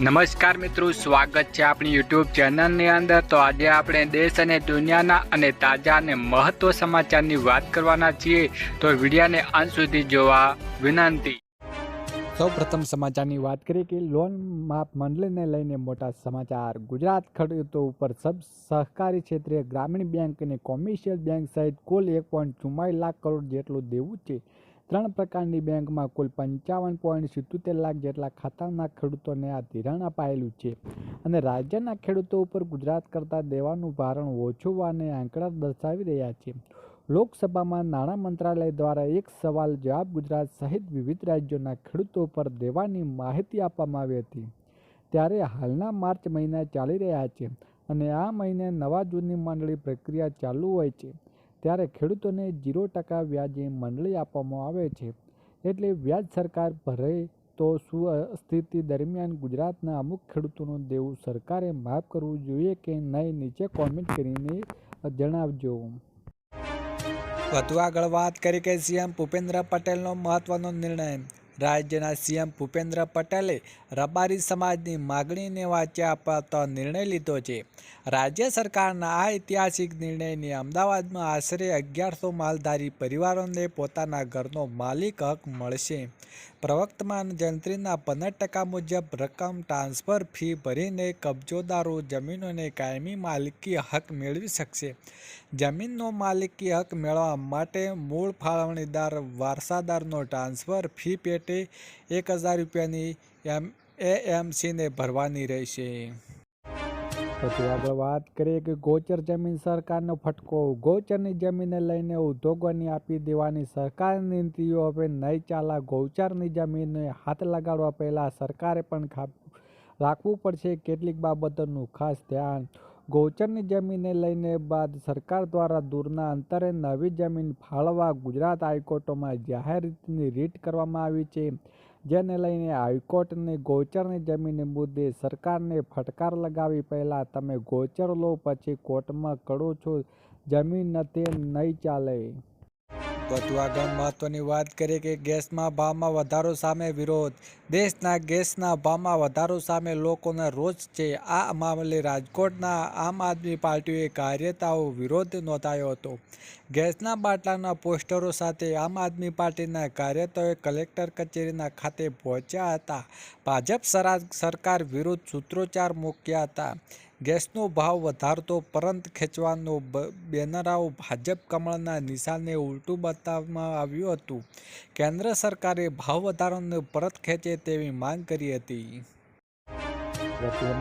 નમસ્કાર મિત્રો, સ્વાગત છે આપણી યુટ્યુબ ચેનલની અંદર. તો આજે આપણે દેશ અને દુનિયાના અને તાજા અને મહત્વ સમાચારની વાત કરવાના છીએ. તો વિડીયાને અંત સુધી જોવા વિનંતી. સૌ પ્રથમ સમાચારની વાત કરીએ કે લોન માપ મંડળીને લઈને મોટા સમાચાર. ગુજરાત ખેડૂતો ઉપર સબ સહકારી ક્ષેત્રે ગ્રામીણ બેંક અને કોમર્શિયલ બેંક સહિત કુલ એક લાખ કરોડ જેટલું દેવું છે. ત્રણ પ્રકારની બેંકમાં કુલ પંચાવન પોઈન્ટ સિત્તોતેર લાખ જેટલા ખાતાના ખેડૂતોને આ ધિરાણ અપાયેલું છે. અને રાજ્યના ખેડૂતો ઉપર ગુજરાત કરતાં દેવાનું ભારણ ઓછું હોવાને આંકડા દર્શાવી રહ્યા છે. લોકસભામાં નાણાં મંત્રાલય દ્વારા એક સવાલ જવાબ ગુજરાત સહિત વિવિધ રાજ્યોના ખેડૂતો પર દેવાની માહિતી આપવામાં આવી હતી. ત્યારે હાલના માર્ચ મહિના ચાલી રહ્યા છે અને આ મહિને નવા જૂની મંડળી પ્રક્રિયા ચાલુ હોય છે. ત્યારે ખેડૂતોને ઝીરો ટકા વ્યાજે મંડળી આપવામાં આવે છે. એટલે વ્યાજ સરકાર ભરે તો સુસ્થિતિ સ્થિતિ દરમિયાન ગુજરાતના અમુક ખેડૂતોનું દેવું સરકારે માફ કરવું જોઈએ કે નહીં નીચે કોમેન્ટ કરીને જણાવજો. વધુ આગળ વાત કરી કે સીએમ ભૂપેન્દ્ર પટેલનો મહત્વનો નિર્ણય. રાજ્યના સીએમ ભૂપેન્દ્ર પટેલે રબારી સમાજની માગણીને વાંચે અપાતો નિર્ણય લીધો છે. રાજ્ય સરકારના આ ઐતિહાસિક નિર્ણયની અમદાવાદમાં આશરે અગિયારસો માલધારી પરિવારોને પોતાના ઘરનો માલિક હક મળશે. પ્રવર્તમાન જંત્રીના પંદર ટકા મુજબ રકમ ટ્રાન્સફર ફી ભરીને કબજોદારો જમીનોને કાયમી માલિકી હક મેળવી શકશે. જમીનનો માલિકી હક મેળવવા માટે મૂળ ફાળવણીદાર વારસાદારનો ટ્રાન્સફર ફી પેટે એક હજાર રૂપિયાની એમ, એએમસીને ભરવાની રહેશે. પછી આગળ વાત કરીએ કે ગોચર જમીન સરકારનો ફટકો. ગોચરની જમીનને લઈને ઉદ્યોગોને આપી દેવાની સરકારની નીતિઓ હવે નહીં ચાલા. ગૌચરની જમીનને હાથ લગાડવા પહેલાં સરકારે પણ રાખવું પડશે. કેટલીક બાબતોનું ખાસ ધ્યાન ગૌચરની જમીનને લઈને બાદ સરકાર દ્વારા દૂરના અંતરે નવી જમીન ફાળવવા ગુજરાત હાઈકોર્ટમાં જાહેર રીતની રીટ કરવામાં આવી છે. જેને લઈને હાઈકોર્ટને ગૌચરની જમીન મુદ્દે સરકારને ફટકાર લગાવી પહેલાં તમે ગૌચર લો, પછી કોર્ટમાં કરો છો. જમીન તે નહીં ચાલે. આગળ મહત્વની વાત કરીએ કે ગેસમાં ભાવમાં વધારો સામે વિરોધ. દેશના ગેસના ભાવમાં વધારો સામે લોકોના રોષ છે. આ મામલે રાજકોટના આમ આદમી પાર્ટીએ કાર્યતાઓ વિરોધ નોંધાયો હતો. ગેસના બાટલાના પોસ્ટરો સાથે આમ આદમી પાર્ટીના કાર્યતાઓએ કલેક્ટર કચેરીના ખાતે પહોંચ્યા હતા. ભાજપ સરકાર વિરુદ્ધ સૂત્રોચ્ચાર મૂક્યા હતા. ગેસનો ભાવ વધારતો, પરંત ખેંચવાનો બેનરાઓ ભાજપ કમળના નિશાને ઉલટું બતાવવામાં આવ્યું હતું. કેન્દ્ર સરકારે ભાવ વધારાને પરત ખેંચે તેવી માંગ કરી હતી.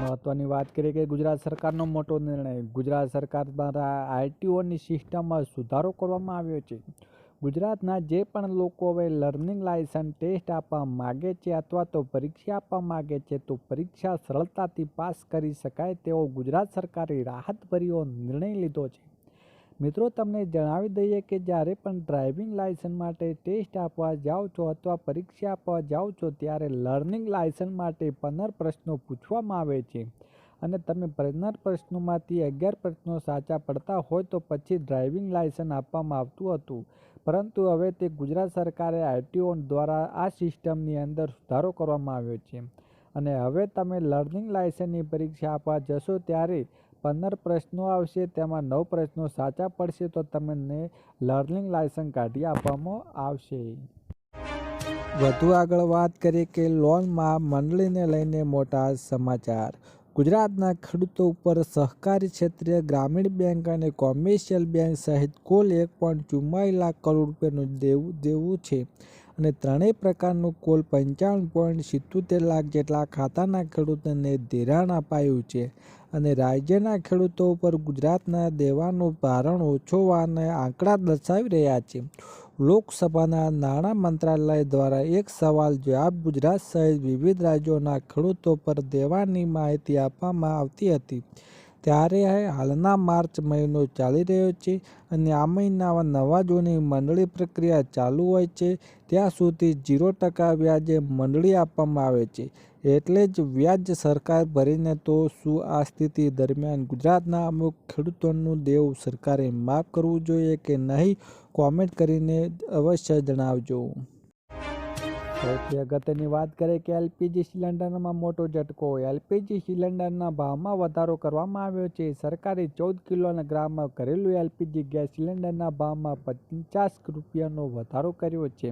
મહત્વની વાત કરીએ કે ગુજરાત સરકારનો મોટો નિર્ણય, ગુજરાત સરકાર દ્વારા આરટીઓની સિસ્ટમમાં સુધારો કરવામાં આવ્યો છે. ગુજરાતના જે પણ લોકો હવે લર્નિંગ લાયસન્સ ટેસ્ટ આપવા માગે છે અથવા તો પરીક્ષા આપવા માગે છે, તો પરીક્ષા સરળતાથી પાસ કરી શકાય તેવો ગુજરાત સરકારે રાહતભર્યો નિર્ણય લીધો છે. મિત્રો, તમને જણાવી દઈએ કે જ્યારે પણ ડ્રાઇવિંગ લાયસન્સ માટે ટેસ્ટ આપવા જાઓ છો અથવા પરીક્ષા આપવા જાઓ છો, ત્યારે લર્નિંગ લાયસન્સ માટે પંદર પ્રશ્નો પૂછવામાં આવે છે. અને તમે પંદર પ્રશ્નોમાંથી અગિયાર પ્રશ્નો સાચા પડતા હોય તો પછી ડ્રાઇવિંગ લાયસન્સ આપવામાં આવતું હતું. પરંતુ હવે તે ગુજરાત સરકારે આઈટીઓ દ્વારા આ સિસ્ટમની અંદર સુધારો કરવામાં આવ્યો છે. અને હવે તમે લર્નિંગ લાયસન્સની પરીક્ષા આપવા જશો ત્યારે પંદર પ્રશ્નો આવશે, તેમાં નવ પ્રશ્નો સાચા પડશે તો તમને લર્નિંગ લાયસન્સ કાઢી આપવામાં આવશે. વધુ આગળ વાત કરીએ કે લોનમાં મંડળીને લઈને મોટા સમાચાર. ગુજરાતના ખેડૂતો ઉપર સહકારી ક્ષેત્રે ગ્રામીણ બેંક અને કોમર્શિયલ બેંક સહિત કુલ એક પોઈન્ટ ચુમ્માલીસ લાખ કરોડ રૂપિયાનું દેવું દેવું છે અને ત્રણેય પ્રકારનું કુલ પંચાવન પોઈન્ટ સિત્તોતેર લાખ જેટલા ખાતાના ખેડૂતોને ધિરાણ અપાયું છે અને રાજ્યના ખેડૂતો ઉપર ગુજરાતના દેવાનું ભારણ ઓછો હોવાના આંકડા દર્શાવી રહ્યા છે. લોકસભાના નાણાં મંત્રાલય દ્વારા એક સવાલ જવાબ ગુજરાત સહિત વિવિધ રાજ્યોના ખેડૂતો પર દેવાની માહિતી આપવામાં આવતી હતી. ત્યારે હાલના માર્ચ મહિનો ચાલી રહ્યો છે અને આ મહિનામાં નવા જૂની મંડળી પ્રક્રિયા ચાલુ હોય છે, ત્યાં સુધી ઝીરો ટકા વ્યાજે મંડળી આપવામાં આવે છે. એટલે જ વ્યાજ સરકાર ભરીને તો શું આ સ્થિતિ દરમિયાન ગુજરાતના અમુક ખેડૂતોનું દેવું સરકારે માફ કરવું જોઈએ કે નહીં, કોમેન્ટ કરીને અવશ્ય જણાવજો. સૌથી અગત્યની વાત કરીએ કે એલપીજી સિલિન્ડરમાં મોટો ઝટકો. એલપીજી સિલિન્ડરના ભાવમાં વધારો કરવામાં આવ્યો છે. સરકારે ચૌદ કિલોના ગ્રામ ઘરેલું એલપીજી ગેસ સિલિન્ડરના ભાવમાં પચાસ રૂપિયાનો વધારો કર્યો છે.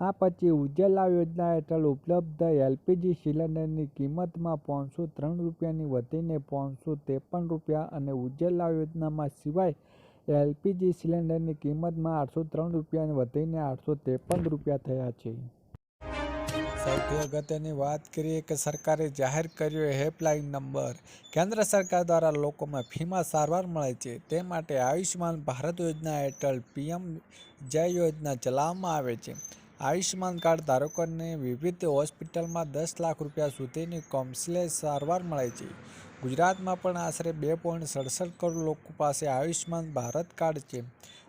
આ પછી ઉજ્જવલા યોજના હેઠળ ઉપલબ્ધ એલપીજી સિલિન્ડરની કિંમતમાં પાંચસો ત્રણ રૂપિયાની વધીને પાંચસો ત્રેપન રૂપિયા અને ઉજ્જવલા યોજનામાં સિવાય એલપીજી સિલિન્ડરની કિંમતમાં આઠસો ત્રણ રૂપિયાની વધીને આઠસો ત્રેપન રૂપિયા થયા છે. સૌથી અગત્યની વાત કરીએ કે સરકારે જાહેર કર્યો હેલ્પલાઇન નંબર. કેન્દ્ર સરકાર દ્વારા લોકોમાં ફીમાં સારવાર મળે છે. તે માટે આયુષ્યમાન ભારત યોજના હેઠળ પીએમ જય યોજના ચલાવવામાં આવે છે. આયુષ્યમાન કાર્ડ ધારકોને વિવિધ હોસ્પિટલમાં દસ લાખ રૂપિયા સુધીની કોમ્સલેસ સારવાર મળે છે. ગુજરાતમાં પણ આશરે બે પોઈન્ટ સડસઠ કરોડ લોકો પાસે આયુષ્યમાન ભારત કાર્ડ છે.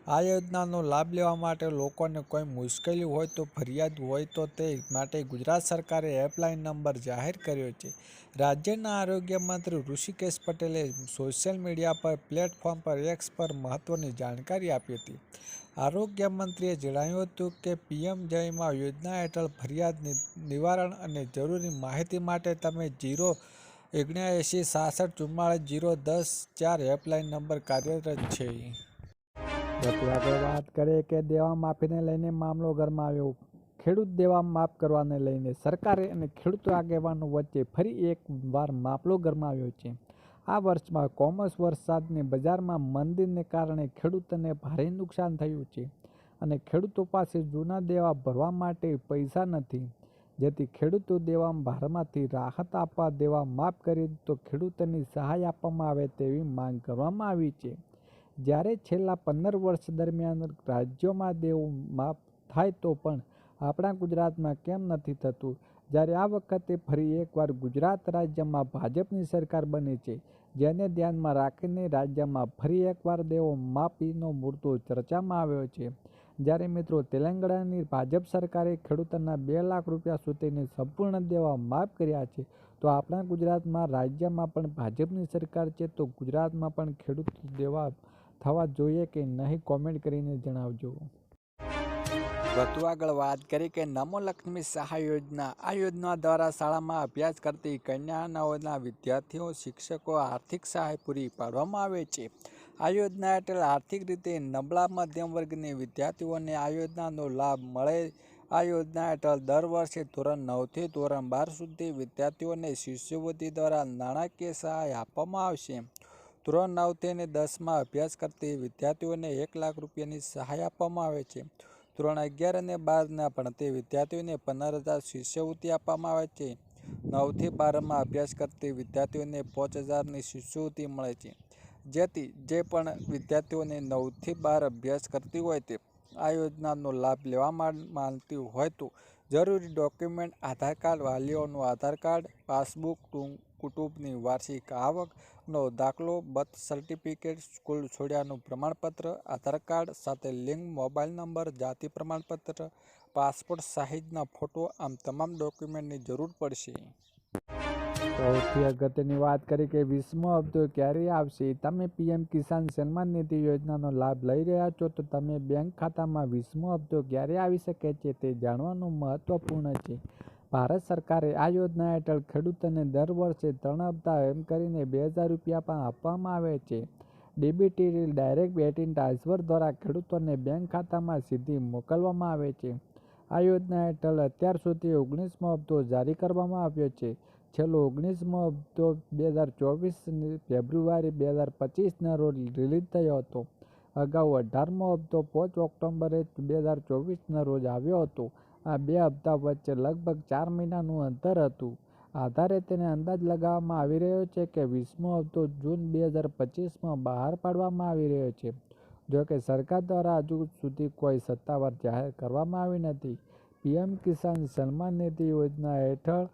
આ યોજનાનો લાભ લેવા માટે લોકોને કોઈ મુશ્કેલી હોય તો ફરિયાદ હોય તો તે માટે ગુજરાત સરકારે હેલ્પલાઇન નંબર જાહેર કર્યો છે. રાજ્યના આરોગ્ય મંત્રી ઋષિકેશ પટેલે સોશિયલ મીડિયા પર પ્લેટફોર્મ પર એક્સ પર મહત્વની જાણકારી આપી હતી. આરોગ્ય મંત્રીએ જણાવ્યું હતું કે, પીએમ જયમાં યોજના હેઠળ ફરિયાદ નિવારણ અને જરૂરી માહિતી માટે તમે જીરો ઓગણ્યાએંશી સાસઠ ચુમ્માળીસ જીરો દસ ચાર હેલ્પલાઇન નંબર કાર્યરત છે. વધુ આગળ વાત કરીએ કે દેવા માફીને લઈને મામલો ગરમાવ્યો ખેડૂત દેવા માફ કરવાને લઈને સરકારે અને ખેડૂત આગેવાનો વચ્ચે ફરી એક વાર મામલો ગરમાવ્યો છે. આ વર્ષમાં કોમર્સ વરસાદની બજારમાં મંદીને કારણે ખેડૂતોને ભારે નુકસાન થયું છે અને ખેડૂતો પાસે જૂના દેવા ભરવા માટે પૈસા નથી. જેથી ખેડૂતો દેવા ભારમાંથી રાહત આપવા દેવા માફ કરી તો ખેડૂતોની સહાય આપવામાં આવે તેવી માંગ કરવામાં આવી છે. જ્યારે છેલ્લા પંદર વર્ષ દરમિયાન રાજ્યોમાં દેવું માફ થાય તો પણ આપણા ગુજરાતમાં કેમ નથી થતું? જ્યારે આ વખતે ફરી એકવાર ગુજરાત રાજ્યમાં ભાજપની સરકાર બની છે, જેને ધ્યાનમાં રાખીને રાજ્યમાં ફરી એકવાર દેવો માફીનો મુદ્દો ચર્ચામાં આવ્યો છે. જ્યારે મિત્રો તેલંગાણાની ભાજપ સરકારે ખેડૂતોના બે લાખ રૂપિયા સુધીની સંપૂર્ણ દેવા માફ કર્યા છે, તો આપણા ગુજરાતમાં રાજ્યમાં પણ ભાજપની સરકાર છે, તો ગુજરાતમાં પણ ખેડૂત દેવા થવા જોઈએ કે નહીં કોમેન્ટ કરીને જણાવજો. વધુ આગળ વાત કરી કે નમો લક્ષ્મી સહાય યોજના. આ યોજના દ્વારા શાળામાં અભ્યાસ કરતી કન્યાઓના વિદ્યાર્થીઓ, શિક્ષકો આર્થિક સહાય પૂરી પાડવામાં આવે છે. આ યોજના હેઠળ આર્થિક રીતે નબળા મધ્યમ વર્ગની વિદ્યાર્થીઓને આ યોજનાનો લાભ મળે. આ યોજના હેઠળ દર વર્ષે ધોરણ નવથી ધોરણ બાર સુધી વિદ્યાર્થીઓને શિષ્યવૃત્તિ દ્વારા નાણાકીય સહાય આપવામાં આવશે. ધોરણ નવથી અને દસમાં અભ્યાસ કરતી વિદ્યાર્થીઓને એક લાખ રૂપિયાની સહાય આપવામાં આવે છે. ધોરણ અગિયાર અને બારના ભણતી વિદ્યાર્થીઓને પંદર હજાર શિષ્યવૃત્તિ આપવામાં આવે છે. નવથી બારમાં અભ્યાસ કરતી વિદ્યાર્થીઓને પાંચ હજારની શિષ્યવૃત્તિ મળે છે. જેથી જે પણ વિદ્યાર્થીઓને નવથી બાર અભ્યાસ કરતી હોય તે આ યોજનાનો લાભ લેવા માંગતી હોય તો જરૂરી ડોક્યુમેન્ટ, આધાર કાર્ડ, વાલીઓનું આધાર કાર્ડ, પાસબુક કુટુંબની વાર્ષિક આવકનો દાખલો બર્થ સર્ટિફિકેટ સ્કૂલ છોડ્યાનું પ્રમાણપત્ર, આધાર કાર્ડ સાથે લિંક, મોબાઈલ નંબર, જાતિ પ્રમાણપત્ર, પાસપોર્ટ સાઇઝના ફોટો, આમ તમામ ડોક્યુમેન્ટની જરૂર પડશે. સૌથી અગત્યની વાત કરી કે વીસમો હપ્તો ક્યારે આવશે? તમે પીએમ કિસાન સન્માન નિધિ યોજનાનો લાભ લઈ રહ્યા છો, તો તમે બેંક ખાતામાં વીસમો હપ્તો ક્યારે આવી શકે છે તે જાણવાનું મહત્વપૂર્ણ છે. ભારત સરકારે આ યોજના હેઠળ ખેડૂતોને દર વર્ષે ત્રણ હપ્તા એમ કરીને બે હજાર રૂપિયા પણ આપવામાં આવે છે. ડીબીટી ડાયરેક્ટ બેટિંગ ટ્રાન્સફર દ્વારા ખેડૂતોને બેંક ખાતામાં સીધી મોકલવામાં આવે છે. આ યોજના હેઠળ અત્યાર સુધી ઓગણીસમો હપ્તો જારી કરવામાં આવ્યો છે. છેલ્લો ઓગણીસમો હપ્તો બે હજાર ચોવીસ ફેબ્રુઆરી બે હજાર પચીસના રોજ રિલીઝ થયો હતો. અગાઉ અઢારમો હપ્તો પાંચ ઓક્ટોબરે બે હજાર ચોવીસના રોજ આવ્યો હતો. આ બે હપ્તા વચ્ચે લગભગ ચાર મહિનાનું અંતર હતું. આધારે તેને અંદાજ લગાવવામાં આવી રહ્યો છે કે વીસમો હપ્તો જૂન બે હજાર પચીસમાં બહાર પાડવામાં આવી રહ્યો છે. જો કે સરકાર દ્વારા હજુ સુધી કોઈ સત્તાવાર જાહેર કરવામાં આવી નથી. પીએમ કિસાન સન્માન નિધિ યોજના હેઠળ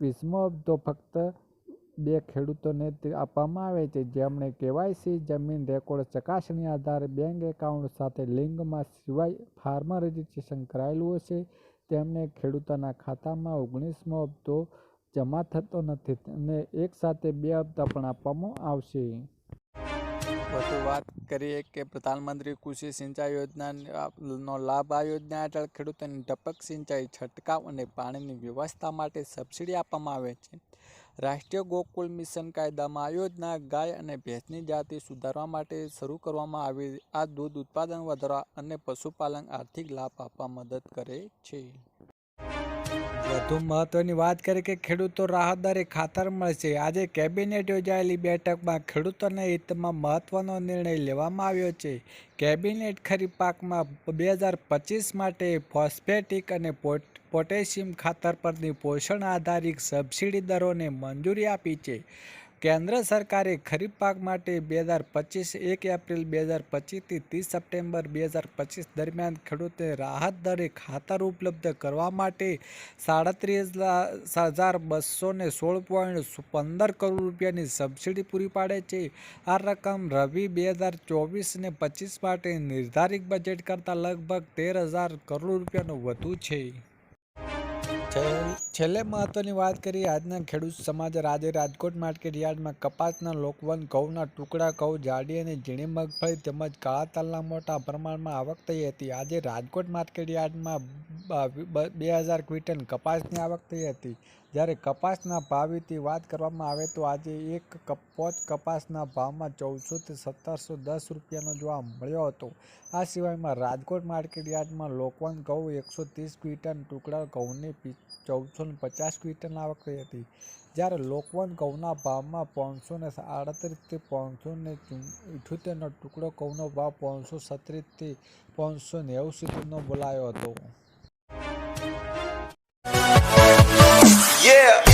વીસમો હપ્તો ફક્ત બે ખેડૂતોને આપવામાં આવે છે. જેમણે કેવાયસી જમીન રેકોર્ડ ચકાસણી આધારે બેંક એકાઉન્ટ સાથે લિંકમાં સિવાય ફાર્મર રજિસ્ટ્રેશન કરાયેલું હશે. તેમને ખેડૂતોના ખાતામાં ઓગણીસમો હપ્તો જમા થતો નથી અને એક સાથે બે હપ્તા પણ આપવામાં આવશે. વધુ વાત કરીએ કે પ્રધાનમંત્રી કૃષિ સિંચાઈ યોજનાનો લાભ આ યોજના હેઠળ ખેડૂતોને ટપક સિંચાઈ, છંટકાવ અને પાણીની વ્યવસ્થા માટે સબસિડી આપવામાં આવે છે. રાષ્ટ્રીય ગોકુલ મિશન કાયદામાં યોજના ગાય અને ભેંસની જાતિ સુધારવા માટે શરૂ કરવામાં આવી. આ દૂધ ઉત્પાદન વધારવા અને પશુપાલન આર્થિક લાભ આપવા મદદ કરે છે. વધુ મહત્વની વાત કરીએ કે ખેડૂતો રાહત દરે ખાતર મળશે આજે કેબિનેટ યોજાયેલી બેઠકમાં ખેડૂતોના હિતમાં મહત્વનો નિર્ણય લેવામાં આવ્યો છે. કેબિનેટ ખરીફ પાકમાં બે હજાર પચીસ માટે ફોસ્ફેટિક અને પોટ, પોટેશિયમ ખાતર પરની પોષણ આધારિત સબસિડી દરોને મંજૂરી આપી છે. કેન્દ્ર સરકારે ખરીફ પાક માટે બે હજાર પચીસ એક એપ્રિલ બે હજાર પચીસથી ત્રીસ સપ્ટેમ્બર બે હજાર પચીસ દરમિયાન ખેડૂતોને રાહત દરે ખાતર ઉપલબ્ધ કરવા માટે સાડત્રીસ હજાર બસો ને સોળ પોઈન્ટ પંદર કરોડ રૂપિયાની સબસિડી પૂરી પાડે છે. આ રકમ રવિ બે હજાર ચોવીસ ને પચીસ માટે નિર્ધારિત બજેટ કરતાં લગભગ તેર હજાર કરોડ રૂપિયાનું વધુ છે. છેલ્લે મહત્વની વાત કરીએ આજના ખેડૂત સમાજ આજે રાજકોટ માર્કેટ યાર્ડમાં કપાસના લોકવન ઘઉંના ટુકડા, ઘઉં, જાડી અને ઝીણી મગફળી તેમજ કાળા તલના મોટા પ્રમાણમાં આવક થઈ હતી. આજે રાજકોટ માર્કેટ યાર્ડમાં બે હજાર ક્વિન્ટલ કપાસની આવક થઈ હતી. જ્યારે કપાસના ભાવિથી વાત કરવામાં આવે તો આજે એક પોચ કપાસના ભાવમાં ચૌદસોથી સત્તરસો દસ રૂપિયાનો જોવા મળ્યો હતો. આ સિવાયમાં રાજકોટ માર્કેટ યાર્ડમાં લોકવન ઘઉં એકસો ત્રીસ ક્વિન્ટલ, ટુકડા ઘઉંની ચૌદસો ને પચાસ ક્વિન્ટલ આવક થઈ હતી. જ્યારે લોકવન ઘઉંના ભાવમાં પાંચસો ને આડત્રીસથી પાંચસો ને ઇઠ્યોતેરનો ટુકડો ઘઉંનો ભાવ પાંચસો સત્રીસથી પાંચસો નેવું સુધીનો બોલાયો હતો. Yeah.